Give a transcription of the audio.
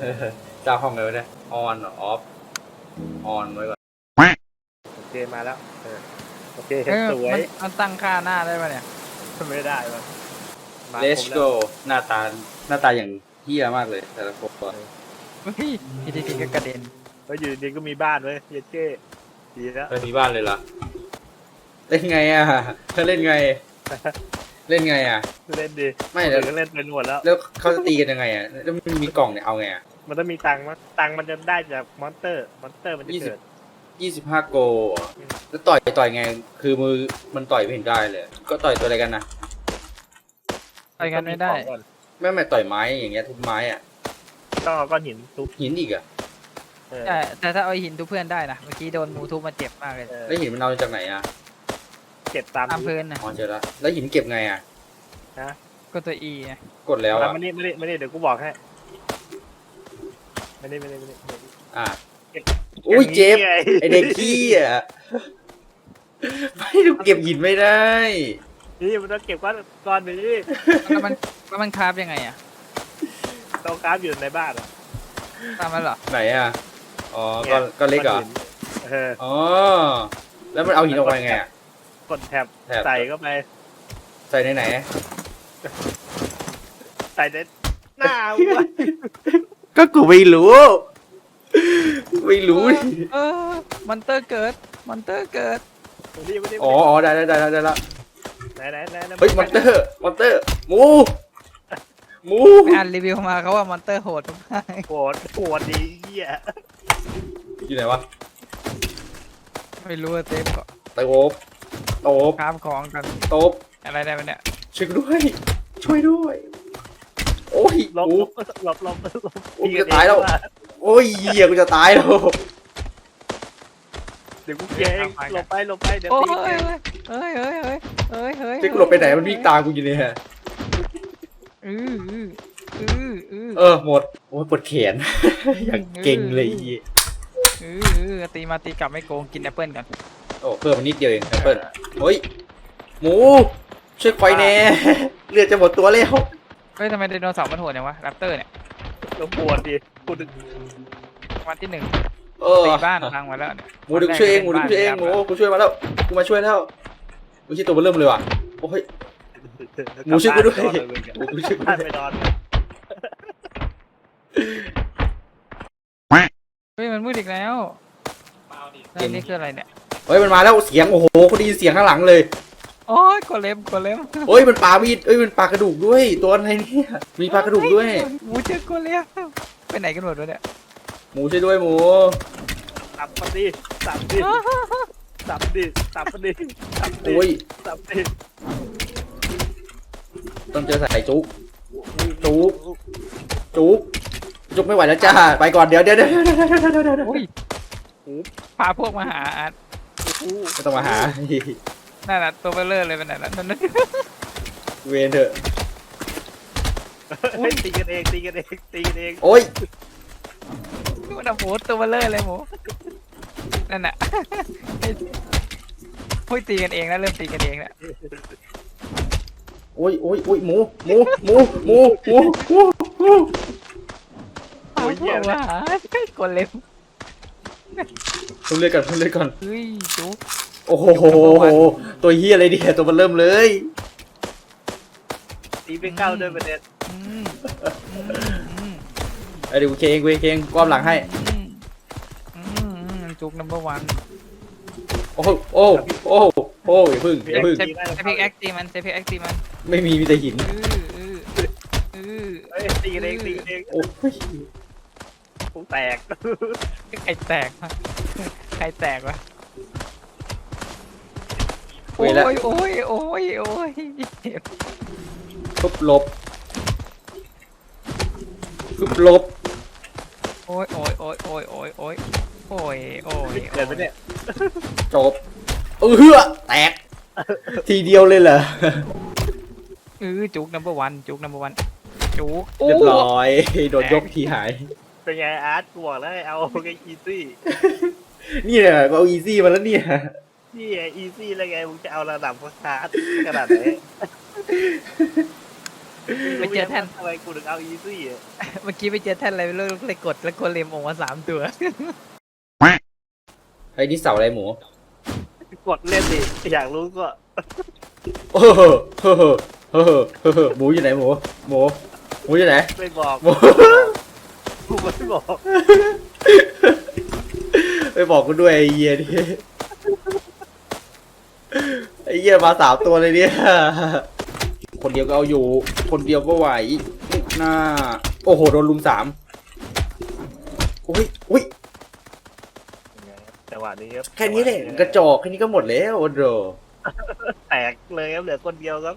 เออเจ้าห้องเลยวะเนี่ยออนออฟออนไว้ก่อน โอเคมาแล้วเออโอเคเออสวยมันมันตั้งค่าหน้าได้ปะเนี่ย ไม่ได้วะมาเลสครบโกแล้วหน้าตาหน้าตาอย่างเฮี้ยมากเลย แต่ละคน เฮ้ยทีทีก็กระเด็น แล้วอยู่ดีก็มีบ้านเว้ยเย็ดเก้ดีแล้วเออมีบ้านเลยเหรอ เล่นไงอะ เธอเล่นไง เล่นไงอะ เล่นดีไม่เดี๋แล้ยววก็เล่นเป็นหมดแล้ว แล้วเขาจะตีกันยังไงอะ แล้วมันมีกล่องเนี่ยเอาไงอะ มันต้องมีตังค์มั้งตังค์มันจะได้จากมอนเตอร์ มอนเตอร์มันจะยี่สิบเกิดยี่สิบห้าโกอะแล้วต่อยต่อยไง คือมือมันต่อยไม่เห็นได้เลย ก็ต่อยตัวอะไรกันนะไปกันไม่ได้ ต้องของก่อนไม่ไม่ต่อยไม้อย่างเงี้ยทุบไม้อะต้องเอาก้อนหินทุบหินอีกอะเออ แต่แต่ถ้าเอาหินทุบเพื่อนได้นะ เมื่อกี้โดนหมูทุบมาเจ็บมากเลยเออแล้วหินมันเอาจากไหนอะเก็บตามตามพื้นนะอ๋อเจอแล้วแล้วหินเก็บไงอะ ก็ตัวอีไงกดแล้วมาอะ ไม่ได้ไม่ได้ไม่ได้เดี๋ยวกูบอกให้ ไม่ได้ไม่ได้ไม่ได้ไม่ได้อะอุ้ยเจ็บอย่างนี้งไอเด็กขี้อะไม่ดูเก็บหินไม่ได้ นี่มันต้องเก็บก้อนก้อนนี้แล้วมันแล้วมันคราฟยังไงอะต้องกราฟอยู่ในบ้านอะตามมันเหรอไหนอะ อ๋อก็ก็เล็กเหรออนหินเอออ๋อ แล้วมันเอาหินออกมายังไงอะ กดแท็บแถบใส่เข้าไปใส่ในไหน ใส่ในหน้าวัว ก็กูไม่รู้ ไม่รู้ดิเออมอนเตอร์เกิดมอนเตอร์เกิดนี่ไม่ได้อ๋ออ๋อได้ได้ได้ได้ได้ละไหนไหนไหนไหนเฮ้ยมอนเตอร์มอนเตอร์หมูหมูไปอ่านรีวิวมาเขาว่ามอนเตอร์โหดมากโหดโหดดีเหี้ยอยู่ไหนวะไม่รู้ว่าเซฟก็โตบโตบคราฟของกันโตบอะไรได้ปะเนี่ยช่วยกูด้วย ช่วยด้วยโอ้ยหลบหมูหลบหลบหลบหลบโอ้ยจะตายแล้ว โอ้ยเหี้ยกูจะตายแล้ว เดี๋ยวกูเคลียร์เองหลบไปหลบไปเดี๋ยวโอ้ตียกันเฮ้ยเฮ้ยเฮ้ยเฮ้ยเฮ้ยที่กูหลบไปไหนมันวิ่งตามกูอยู่เนี่ยอืออืออืออือเออหมด โอ้ยปวดแขน อย่างเก่งเลยไอ้เหี้ยอืออือตีมาตีกลับไม่โกงกินแอปเปิลกันโอ้เพิ่มมานิดเดียวเองแอปเปิ้ลเฮ้ยหมู ช่วยไฟแน่ เลือดจะหมดตัวแล้ว เฮ้ยทำไมไดโนเสาร์มันโหดอย่างวะแรปเตอร์เนี่ยแล้วปวดดิกูดึงวันที่หนึ่งเออตีบ้านพังมาแล้วเนี่ยหมูดึงช่วยเองหมูดึงช่วยเองหมูกูช่วยมาแล้วกูมาช่วยแล้วกูช่วยตัวมันเริ่มเลยว่ะโอ้ย หมูช่วยกูด้วย หมูกูช่วยกูบ้านด้วไปยนอนเฮ้ยมันมืดอีกแล้วแล้วนี่คืออะไรเนี่ย เฮ้ยมันมาแล้วเสียงโอ้โหกูได้ยินเสียงข้างหลังเลย โอ้ยกดเล็บกดเล็บเฮ้ยมันปลามีดเอ้ยมันปลากระดูกด้วย ตัวอะไรเนี่ยมีปลากระดูกด้วย หมูเจอกดเล็บไปไหนกันหมดวะเนี่ยหมูช่วยด้วยหมูสับมันดิสับดิสับดิสับมันดิสับดิโอ้ยสับดิต้องเจอใส่จุกจุกจุกจุกไม่ไหวแล้วจ้าไปก่อนเดี๋ยวเดี๋ยวเดี๋ยวเดี๋ยวเดี๋ยวเดี๋ยวเดี๋ยวโอ้ยพาพวกมาหาอาร์ตไม่ต้องมาหา นั่นน่ะตัวเบลเลอร์เลยเป็นไหนแล้วนั่นน่ะเวนเถอะ เฮ้ยตีกันเองตีกันเองตีกันเองโอ้ยนู่นน่ะหมูตัวเบลเลอร์เลยหมูนั่นน่ะพูดตีกันเองแล้วเริ่มตีกันเองแล้วโอ้ยโอ้ยโอ้ยหมู หมู หมู หมู หมู หมู หมูพาพวกมาหากดเล็บเพิ่มเลือดก่อนเพิ่มเลือดก่อนเฮ้ยจุ๊บ โอ้โห ตัวเฮียอะไรเนี่ยตัวมันเริ่มเลยตีไม่เข้าด้วยประเด็นอืมอืมอืมไอ้เดี๋ยวกูเคงกูเคงก้อมหลังให้อืมอืมอืมจุกนัมเบอร์วันโอ้โหโอ้โอ้โอ้อย่าพึ่งอย่าพึ่งใช้ใช้พิกแอคตีมันใช้พิกแอคตีมัน ไม่มีมีแต่หินอืออืออือเฮ้ยตีกันเองตีกันเองโอ้ยกูแตกใครแตกวะใครแตกวะ เว้โอ้ยแล้วยโอ้ยโอ้ยโอ้ยเจ็บปุ๊บหลบปุ๊บหลบโอ้ยโอ้ยโอ้ยโอ้ยโอ้ยโอ้ยโอ้ยโอ้ยเกิดไปเนี่ยจบเออเฮือแตก ทีเดียวเลยเหรอเออจุกนัมเบอร์วันจุกนัมเบอร์วันจุกเรียบร้อย โดนยกทีหาย เป็นไงอาร์ตกูบอกแล้วให้เอาไงอีซี่นี่แหละก็เอาอีซี่มาแล้วเนี่ย นี่ไงอีซี่แล้วไงมึงจะเอาระดับพาร์ทขนาดไหนไปเจอแท่น ทำไมกูถึงเอาอีซี่อะเมื่อกี้ไปเจอแท่นอะไรไม่รู้เลยกดแล้วโกเลมออกมาสามตัวไอ้นี่เสาอะไรหมูกดเล่นดิอยากรู้ก็โอ้โหเฮ้อเฮ้อเฮ้อเฮ้อหมูอยู่ไหนหมูหมูหมูอยู่ไหน ไม่บอกหมูกูไม่บอก ไปบอกกูด้วยไอ้เหี้ยนี่ ไอ้เหี้ยมาสามตัวเลยเนี่ยคนเดียวก็เอาอยู่ คนเดียวก็ไหวหน้า โอ้โห โดนลุมสามอุ้ยอุ้ยจังหวะนี้ครับแค่นี้แหละกระจอกแค่นี้ก็หมดแล้วโอ้โหแตกเลยครับเหลือคนเดียวครับ